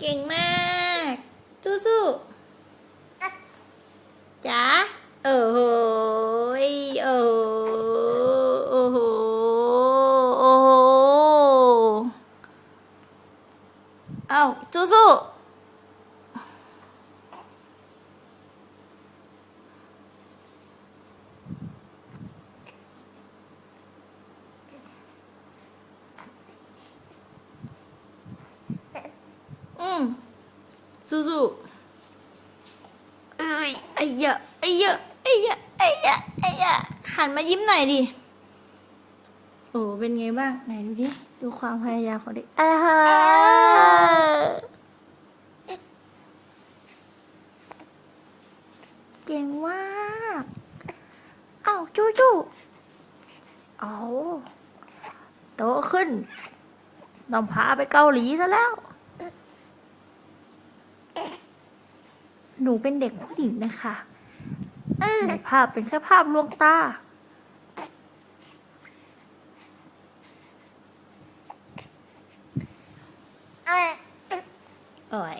เก่งมาก สู้ๆจ๋าเออโหยเออโอ้โหโอ้โหเอ้าสู้ๆ อืม สู้ๆเอ้ยไอ้ยะไอ้ยะไอ้ยะไอ้ยะไอ้ยะหันมายิ้มหน่อยดิโอ้เป็นไงบ้างไหนดูดิดูความพยายามของเด็กอ่าฮะเก่งมากเอ้าจูจูเอาโตขึ้นต้องพาไปเกาหลีซะแล้ว หนูเป็นเด็กผู้หญิงนะคะในภาพเป็นแค่ภาพลวงตา โอ้ย